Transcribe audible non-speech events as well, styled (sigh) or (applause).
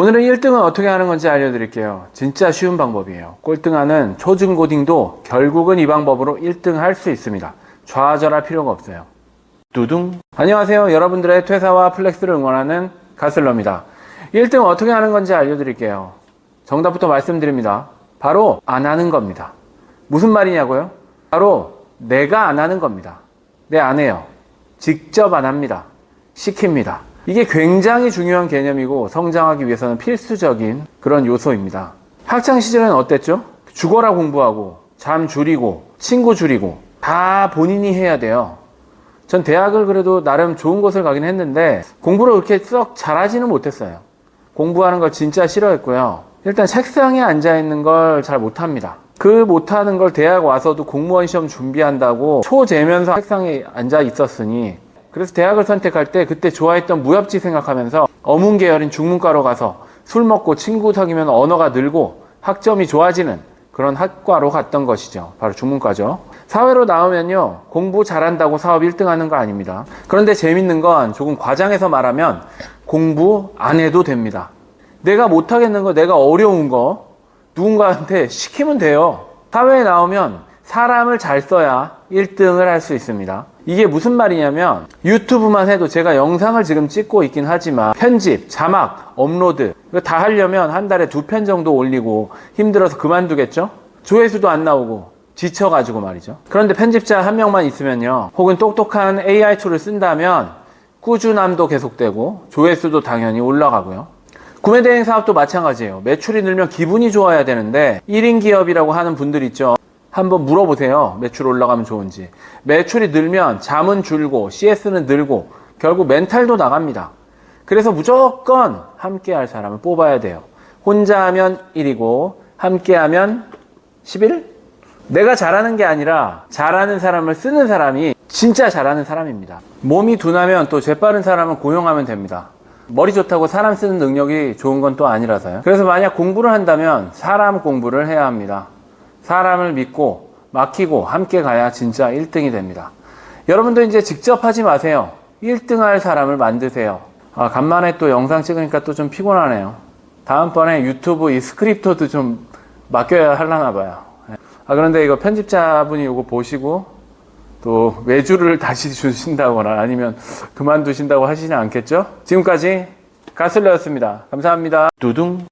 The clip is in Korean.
오늘은 1등은 어떻게 하는 건지 알려드릴게요. 진짜 쉬운 방법이에요. 꼴등하는 초중고딩도 결국은 이 방법으로 1등 할 수 있습니다. 좌절할 필요가 없어요. 두둥. 안녕하세요. 여러분들의 퇴사와 플렉스를 응원하는 가슬러입니다. 1등 어떻게 하는 건지 알려드릴게요. 정답부터 말씀드립니다. 바로 안 하는 겁니다. 무슨 말이냐고요? 바로 내가 안 하는 겁니다. 네, 안 해요. 직접 안 합니다. 시킵니다. 이게 굉장히 중요한 개념이고 성장하기 위해서는 필수적인 그런 요소입니다. 학창 시절에는 어땠죠? 죽어라 공부하고 잠 줄이고 친구 줄이고 다 본인이 해야 돼요. 전 대학을 그래도 나름 좋은 곳을 가긴 했는데 공부를 그렇게 썩 잘하지는 못했어요. 공부하는 걸 진짜 싫어했고요. 일단 책상에 앉아 있는 걸 잘 못합니다. 그 못하는 걸 대학 와서도 공무원 시험 준비한다고 초재면서 책상에 앉아 있었으니 그래서 대학을 선택할 때 그때 좋아했던 무협지 생각하면서 어문 계열인 중문과로 가서 술 먹고 친구 사귀면 언어가 늘고 학점이 좋아지는 그런 학과로 갔던 것이죠. 바로 중문과죠. 사회로 나오면요. 공부 잘한다고 사업 1등 하는 거 아닙니다. 그런데 재밌는 건 조금 과장해서 말하면 공부 안 해도 됩니다. 내가 못하겠는 거, 내가 어려운 거 누군가한테 시키면 돼요. 사회에 나오면 사람을 잘 써야 1등을 할 수 있습니다. 이게 무슨 말이냐면 유튜브만 해도 제가 영상을 지금 찍고 있긴 하지만 편집, 자막, 업로드 이거 다 하려면 한 달에 두 편 정도 올리고 힘들어서 그만두겠죠? 조회수도 안 나오고 지쳐가지고 말이죠. 그런데 편집자 한 명만 있으면요. 혹은 똑똑한 AI 툴을 쓴다면 꾸준함도 계속되고 조회수도 당연히 올라가고요. 구매 대행 사업도 마찬가지예요. 매출이 늘면 기분이 좋아야 되는데 1인 기업이라고 하는 분들 있죠. 한번 물어보세요. 매출 올라가면 좋은지. 매출이 늘면 잠은 줄고 CS는 늘고 결국 멘탈도 나갑니다. 그래서 무조건 함께 할 사람을 뽑아야 돼요. 혼자 하면 1이고 함께 하면 11? 내가 잘하는 게 아니라 잘하는 사람을 쓰는 사람이 진짜 잘하는 사람입니다. 몸이 둔하면 또 재빠른 사람을 고용하면 됩니다. 머리 좋다고 사람 쓰는 능력이 좋은 건 또 아니라서요. 그래서 만약 공부를 한다면 사람 공부를 해야 합니다. 사람을 믿고 맡기고 함께 가야 진짜 1등이 됩니다. 여러분도 이제 직접 하지 마세요. 1등 할 사람을 만드세요. 아, 간만에 또 영상 찍으니까 또 좀 피곤하네요. 다음번에 유튜브 이 스크립터도 좀 맡겨야 하려나 봐요. 아, 그런데 이거 편집자분이 이거 보시고 또 외주를 (laughs) 다시 주신다거나 아니면 그만두신다고 하시지 않겠죠? 지금까지 가슬러였습니다. 감사합니다. 두둥.